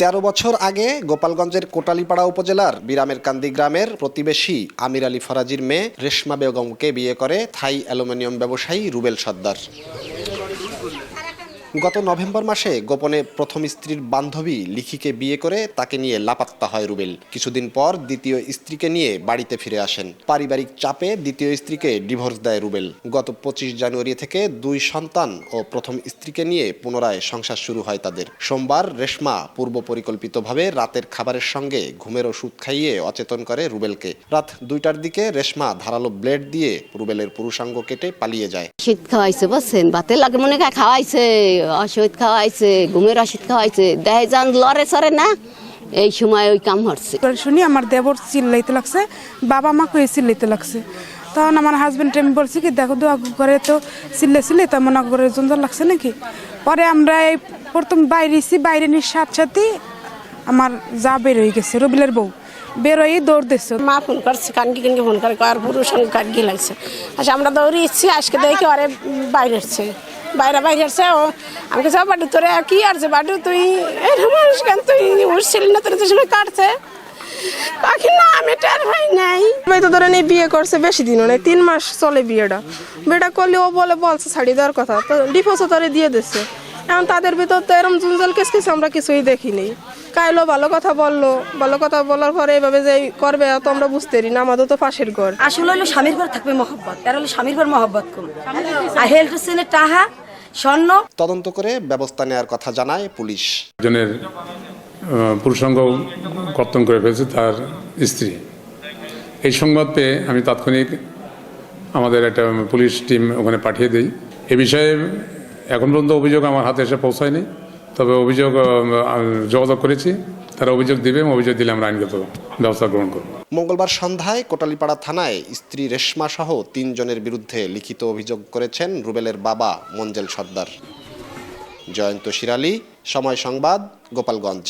তেরো বছর আগে গোপালগঞ্জের কোটালীপাড়া উপজেলার বিরামের কান্দি গ্রামের প্রতিবেশী আমির আলী ফরাজির মেয়ে রেশমা বেগমকে বিয়ে করে থাই অ্যালুমিনিয়াম ব্যবসায়ী রুবেল সর্দার। গত নভেম্বর মাসে গোপনে প্রথম স্ত্রীর বান্ধবী লিখিকে বিয়ে করে তাকে নিয়ে লাপাত্তা হয় রুবেল। কিছুদিন পর দ্বিতীয় স্ত্রীকে নিয়ে বাড়িতে ফিরে আসেন। পারিবারিক চাপে দ্বিতীয় স্ত্রীকে ডিভোর্স দেয় রুবেল। গত পঁচিশ জানুয়ারি থেকে দুই সন্তান ও প্রথম স্ত্রীকে নিয়ে পুনরায় সংসার শুরু হয় তাদের। সোমবার রেশমা পূর্ব পরিকল্পিতভাবে রাতের খাবারের সঙ্গে ঘুমের ওষুধ খাইয়ে অচেতন করে রুবেলকে। রাত দুইটার দিকে রেশমা ধারালো ব্লেড দিয়ে রুবেলের পুরুষাঙ্গ কেটে পালিয়ে যায়। খাওয়াইছে বুঝছেন? বাতে লাগে মনে খাওয়াইছে। ওষুধ খাওয়াইছে ঘুমের ওষুধ খাওয়াইছে দেহে যান লড়ে সরে না এই সময় ওই কাম হচ্ছে। করে শুনি আমার দেবর চিল্লাইতে লাগছে বাবা মা কয়ে চিল্লাইতে লাগছে। তখন আমার হাজবেন্ড আমি বলছি কি দেখো দোয়া করে তো চিল্লে চিল্লে তো মনে করে জঞ্জাল লাগছে নাকি? পরে আমরা এই প্রথম বাইরেছি বাইরে নিয়ে সাথে সাথে আমার যা বের হয়ে গেছে রবিলের বউ। বেরোই দৌড় দিচ্ছে মা ফোন করছে কানকি কানকি ফোন করে আর পুরুষ কাটকি লাগছে। আচ্ছা আমরা দৌড়ে এসেছি আজকে দেখি আরে বাইরে এসছে বাইরে বাইরে আসছে, ও আমি সব বাটু তোরে কি যে বাটু তুই মানুষ কেন? তুই উঠছিলি না, তোর তো সময় কাটছে। পাখি না, আমি টের ভাই নাই। ভাই তো ধরেন এই বিয়ে করছে বেশি দিনও নেই তিন মাস চলে বিয়েটা। বিয়েটা করলে ও বলে, বলছে শাড়ি দেওয়ার কথা। তো ডিভোর্সও তোরে দিয়ে দিচ্ছে এখন তাদের ভিতর তো এরম জুঞ্জল কেস কিছু আমরা কিছুই দেখিনি। কাইলো ভালো কথা বলল ভালো কথা বলার পরে এভাবে যে করবে তো আমরা বুঝতে পারি না আমাদের তো পাশের ঘর। আসলে হলো স্বামীর ঘর থাকবে মহব্বত এর হলো স্বামীর ঘর মহব্বত কম। আর হেলথ সেনের টাহা স্বর্ণ। তদন্ত করে ব্যবস্থা নেওয়ার কথা জানায় পুলিশ। আহ, পুরুষাঙ্গ কর্তন করে ফেলেছে তার স্ত্রী। এই সংবাদ পেয়ে আমি তাৎক্ষণিক আমাদের একটা পুলিশ টিম ওখানে পাঠিয়ে দিই। এ বিষয়ে এখন পর্যন্ত অভিযোগ আমার হাতে এসে পৌঁছায়নি। তবে অভিযোগ যোগাযোগ করেছি। তারা অভিযোগ দিবে অভিযোগ দিলে আমরা আইনগত ব্যবস্থা গ্রহণ করব। মঙ্গলবার সন্ধ্যায় কোটালীপাড়া থানায় স্ত্রী রেশমা সহ তিনজনের বিরুদ্ধে লিখিত অভিযোগ করেছেন রুবেলের বাবা মঞ্জেল সর্দার। জয়ন্ত শিরালি, সময় সংবাদ, গোপালগঞ্জ।